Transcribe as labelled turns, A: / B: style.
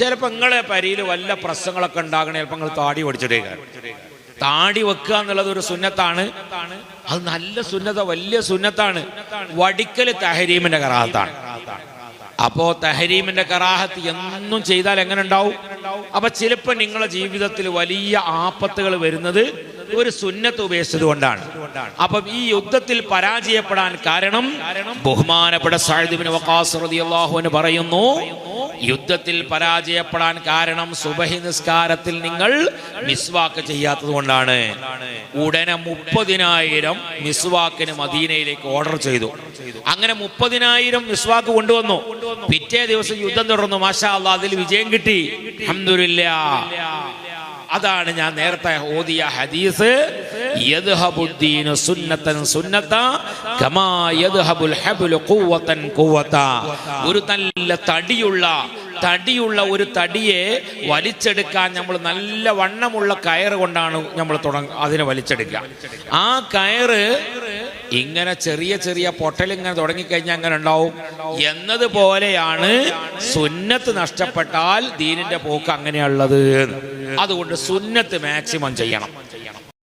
A: ചിലപ്പോ നിങ്ങളെ പരിയിൽ വല്ല പ്രശ്നങ്ങളൊക്കെ ഉണ്ടാകണേ ചിലപ്പോ നിങ്ങൾ താടി ഓടിച്ചിട്ടേക്ക താടി വെക്കുക എന്നുള്ളത് ഒരു സുന്നത്താണ്. അത് നല്ല സുന്നത വലിയ സുന്നത്താണ്. വടിക്കൽ തഹരീമിന്റെ കറാഹത്താണ്. അപ്പോ തഹരീമിന്റെ കറാഹത്ത് എന്നും ചെയ്താൽ എങ്ങനെ ഉണ്ടാവും? അപ്പൊ ചിലപ്പോ നിങ്ങളുടെ ജീവിതത്തിൽ വലിയ ആപത്തുകൾ വരുന്നത് ഒരു സുന്നത്ത് ഉപേക്ഷിച്ചത് കൊണ്ടാണ്. അപ്പൊ ഈ യുദ്ധത്തിൽ പരാജയപ്പെടാൻ കാരണം ബഹുമാനപ്പെട്ട സാഹിദിബിന് പറയുന്നു യുദ്ധത്തിൽ പരാജയപ്പെടാൻ കാരണം സുബഹി നിസ്കാരത്തിൽ നിങ്ങൾ മിസ്വാക്ക് ചെയ്യാത്തത് കൊണ്ടാണ്. ഉടനെ മുപ്പതിനായിരം മിസ്വാക്കിന് മദീനയിലേക്ക് ഓർഡർ ചെയ്തു. അങ്ങനെ മുപ്പതിനായിരം മിസ്വാക്ക് കൊണ്ടുവന്നു. പിറ്റേ ദിവസം യുദ്ധം തുടർന്നു. മാഷാ അതിൽ വിജയം കിട്ടി. അതാണ് ഞാൻ നേരത്തെ ഓതിയ ഹദീസ്. ഒരു നല്ല തടിയുള്ള തടിയുള്ള ഒരു തടിയെ വലിച്ചെടുക്കാൻ നമ്മൾ നല്ല വണ്ണമുള്ള കയറ് കൊണ്ടാണ് നമ്മൾ തുടങ്ങ അതിനെ വലിച്ചെടുക്കുക. ആ കയറ് ഇങ്ങനെ ചെറിയ ചെറിയ പൊട്ടൽ ഇങ്ങനെ തുടങ്ങിക്കഴിഞ്ഞാൽ അങ്ങനെ ഉണ്ടാവും? എന്നതുപോലെയാണ് സുന്നത്ത് നഷ്ടപ്പെട്ടാൽ ദീനിന്റെ പോക്ക് അങ്ങനെയുള്ളത് അതുകൊണ്ട് സുന്നത്ത് മാക്സിമം ചെയ്യണം.